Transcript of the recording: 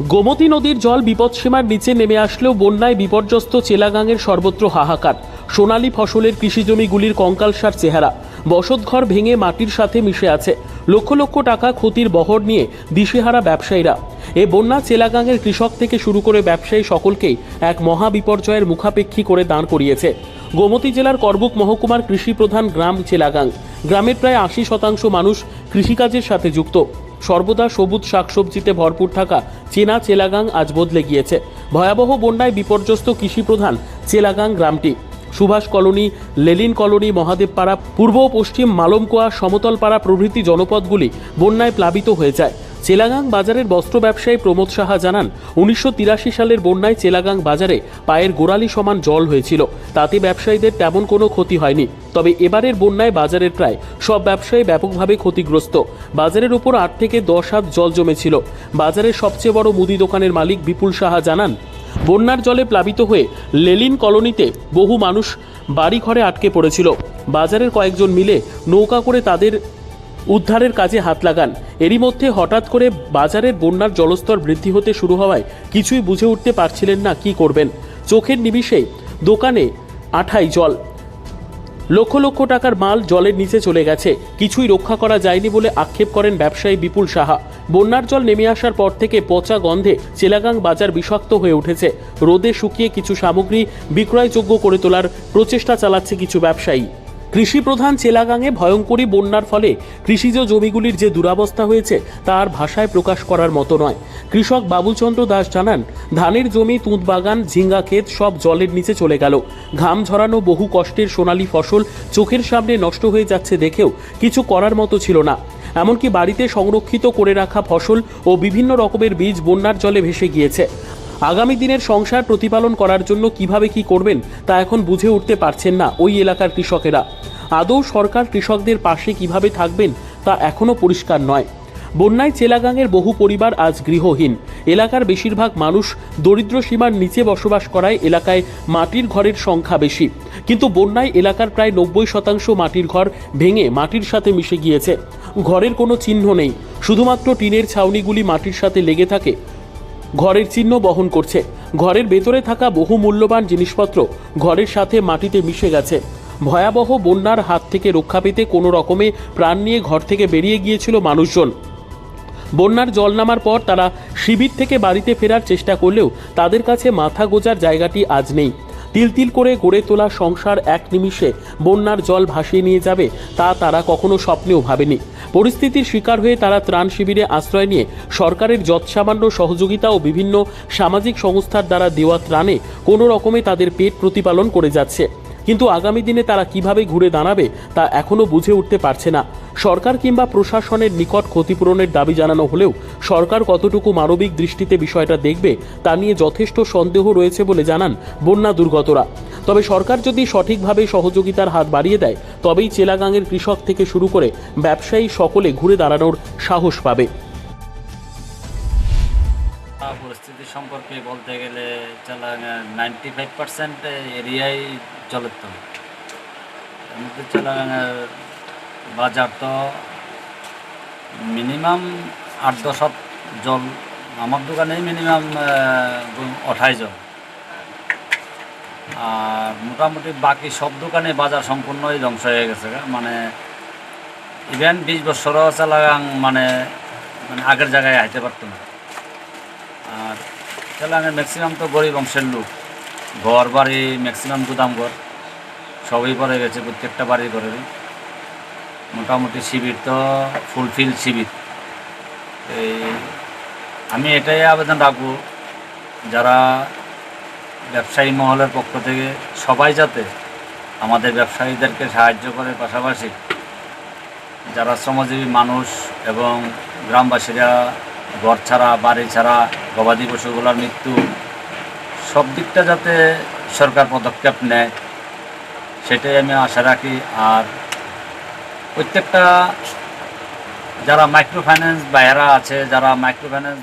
গোমতী নদীর জল বিপদসীমার নিচে নেমে আসলেও বন্যায় বিপর্যস্ত চেলাগাঙের সর্বত্র হাহাকার। সোনালী ফসলের কৃষিজমিগুলির কঙ্কালসার চেহারা। বসতঘর ভেঙে মাটির সাথে মিশে আছে। লক্ষ লক্ষ টাকা ক্ষতির বহর নিয়ে দিশেহারা ব্যবসায়ীরা। এ বন্যা চেলাগাঙের কৃষক থেকে শুরু করে ব্যবসায়ী সকলকেই এক মহা বিপর্যয়ের মুখাপেক্ষী করে দাঁড় করিয়েছে। গোমতী জেলার করবুক মহকুমার কৃষি প্রধান গ্রাম চেলাগাং। গ্রামের প্রায় আশি শতাংশ মানুষ কৃষিকাজের সাথে যুক্ত। সর্বদা সবুজ শাকসবজিতে ভরপুর থাকা চেনা চেলাগাং আজ বদলে গিয়েছে। ভয়াবহ বন্যায় বিপর্যস্ত কৃষিপ্রধান চেলাগাং গ্রামটি। Subhash colony, Lenin colony, Mahadevpara, পূর্ব পশ্চিম মালমকোয়া, সমতলপাড়া প্রভৃতি জনপদগুলি বন্যায় প্লাবিত হয়ে যায়। চেলাগাং বাজারের বস্ত্র ব্যবসায়ী প্রমোদ সাহা জানান, উনিশশো তিরাশি সালের বন্যায় চেলাগাং বাজারে পায়ের গোড়ালি সমান জল হয়েছিল। তাতে ব্যবসায়ীদের তেমন কোনো ক্ষতি হয়নি। তবে এবারের বন্যায় বাজারের প্রায় সব ব্যবসায়ী ব্যাপকভাবে ক্ষতিগ্রস্ত। বাজারের উপর আট থেকে দশ হাত জল জমেছিল। বাজারের সবচেয়ে বড় মুদি দোকানের মালিক বিপুল সাহা জানান, বন্যার জলে প্লাবিত হয়ে লেলিন কলোনিতে বহু মানুষ বাড়িঘরে আটকে পড়েছিল। বাজারের কয়েকজন মিলে নৌকা করে তাদের উদ্ধারের কাজে হাত লাগান। এরই মধ্যে হঠাৎ করে বাজারের বন্যার জলস্তর বৃদ্ধি হতে শুরু হওয়ায় কিছুই বুঝে উঠতে পারছিলেন না কি করবেন। চোখের নিমিষেই দোকানে আঠাই জল। লক্ষ লক্ষ টাকার মাল জলের নিচে চলে গেছে। কিছুই রক্ষা করা যায়নি বলে আক্ষেপ করেন ব্যবসায়ী বিপুল সাহা। বন্যার জল নেমে আসার পর থেকে পচা গন্ধে চেলাগাং বাজার বিষাক্ত হয়ে উঠেছে। রোদে শুকিয়ে কিছু সামগ্রী বিক্রয়যোগ্য করে তোলার প্রচেষ্টা চালাচ্ছে কিছু ব্যবসায়ী। কৃষি প্রধান চেলাগাঙে ভয়ঙ্করী বন্যার ফলে কৃষিজ জমিগুলির যে দুরাবস্থা হয়েছে, তার ভাষায় প্রকাশ করার মতো নয়। কৃষক বাবুচন্দ্র দাস জানান, ধানের জমি তুঁত বাগান ঝিঙ্গা ক্ষেত সব জলের নিচে চলে গেল। ঘাম ঝরানো বহু কষ্টের সোনালী ফসল চোখের সামনে নষ্ট হয়ে যাচ্ছে দেখেও কিছু করার মতো ছিল না। এমনকি বাড়িতে সংরক্ষিত করে রাখা ফসল ও বিভিন্ন রকমের বীজ বন্যার জলে ভেসে গিয়েছে। আগামী দিনের সংসার প্রতিপালন করার জন্য কীভাবে কি করবেন তা এখন বুঝে উঠতে পারছেন না ওই এলাকার কৃষকেরা। আদৌ সরকার কৃষকদের পাশে কীভাবে থাকবেন তা এখনও পরিষ্কার নয়। বন্যায় চেলাগাঙের বহু পরিবার আজ গৃহহীন। এলাকার বেশিরভাগ মানুষ দরিদ্র সীমার নিচে বসবাস করায় এলাকায় মাটির ঘরের সংখ্যা বেশি। কিন্তু বন্যায় এলাকার প্রায় নব্বই শতাংশ মাটির ঘর ভেঙে মাটির সাথে মিশে গিয়েছে। ঘরের কোনো চিহ্ন নেই। শুধুমাত্র টিনের ছাউনিগুলি মাটির সাথে লেগে থাকে। ঘরের চিহ্ন বহন করছে। ঘরের ভেতরে থাকা বহু মূল্যবান জিনিসপত্র ঘরের সাথে মাটিতে মিশে গেছে। ভয়াবহ বন্যার হাত থেকে রক্ষা পেতে কোনো রকমে প্রাণ নিয়ে ঘর থেকে বেরিয়ে গিয়েছিল মানুষজন। বন্যার জল নামার পর তারা শিবির থেকে বাড়িতে ফেরার চেষ্টা করলেও তাদের কাছে মাথা গোজার জায়গাটি আজ নেই। তিল তিল করে গড়ে তোলা সংসার এক নিমিষে বন্যার জল ভাসিয়ে নিয়ে যাবে তা তারা কখনো স্বপ্নেও ভাবেনি। পরিস্থিতির শিকার হয়ে তারা ত্রাণ শিবিরে আশ্রয় নিয়ে সরকারের যৎসামান্য সহযোগিতা ও বিভিন্ন সামাজিক সংস্থার দ্বারা দেওয়া ত্রাণে কোনো রকমে তাদের পেট প্রতিপালন করে যাচ্ছে। কিন্তু আগামী দিনে তারা কীভাবে ঘুরে দাঁড়াবে তা এখনও বুঝে উঠতে পারছে না। সরকার কিংবা প্রশাসনের নিকট ক্ষতিপূরণের দাবি জানানো হলেও সরকার কতটুকু মানবিক দৃষ্টিতে বিষয়টা দেখবে তা নিয়ে যথেষ্ট সন্দেহ রয়েছে বলে জানান বন্যা দুর্গতরা। তবে সরকার যদি সঠিকভাবে সহযোগিতার হাত বাড়িয়ে দেয়, তবেই চেলাগাঙের কৃষক থেকে শুরু করে ব্যবসায়ী সকলে ঘুরে দাঁড়ানোর সাহস পাবে। পরিস্থিতি সম্পর্কে বলতে গেলে নাইনটি ফাইভ পার্সেন্ট এরিয়াই জলের তো মধ্যে বাজার তো মিনিমাম আট দশ জল। আমার দোকানে মিনিমাম আঠাই জল আর মোটামুটি বাকি সব দোকানে বাজার সম্পূর্ণই ধ্বংস হয়ে গেছে মানে ইভেন বিশ বছরও চালাগাং মানে মানে আগের জায়গায় আইতে পারতো না। আর চালাঙের ম্যাক্সিমাম তো গরিব অংশের লোক। ঘর বাড়ি ম্যাক্সিমাম গুদাম ঘর, সবই পড়ে গেছে প্রত্যেকটা বাড়ির ঘরেরই। মোটামুটি শিবির তো ফুলফিল শিবির। এই আমি এটাই আবেদন রাখব, যারা ব্যবসায়ী মহলের পক্ষ থেকে সবাই যাতে আমাদের ব্যবসায়ীদেরকে সাহায্য করে, পাশাপাশি যারা শ্রমজীবী মানুষ এবং গ্রামবাসীরা ঘর ছাড়া, বাড়ি ছাড়া গবাদি পশুগুলোর মৃত্যু, সব দিকটা যাতে সরকার পদক্ষেপ নেয়, সেটাই আমি আশা রাখি। আর প্রত্যেকটা যারা মাইক্রো ফাইন্যান্স বাইরা আছে, যারা মাইক্রো ফাইন্যান্স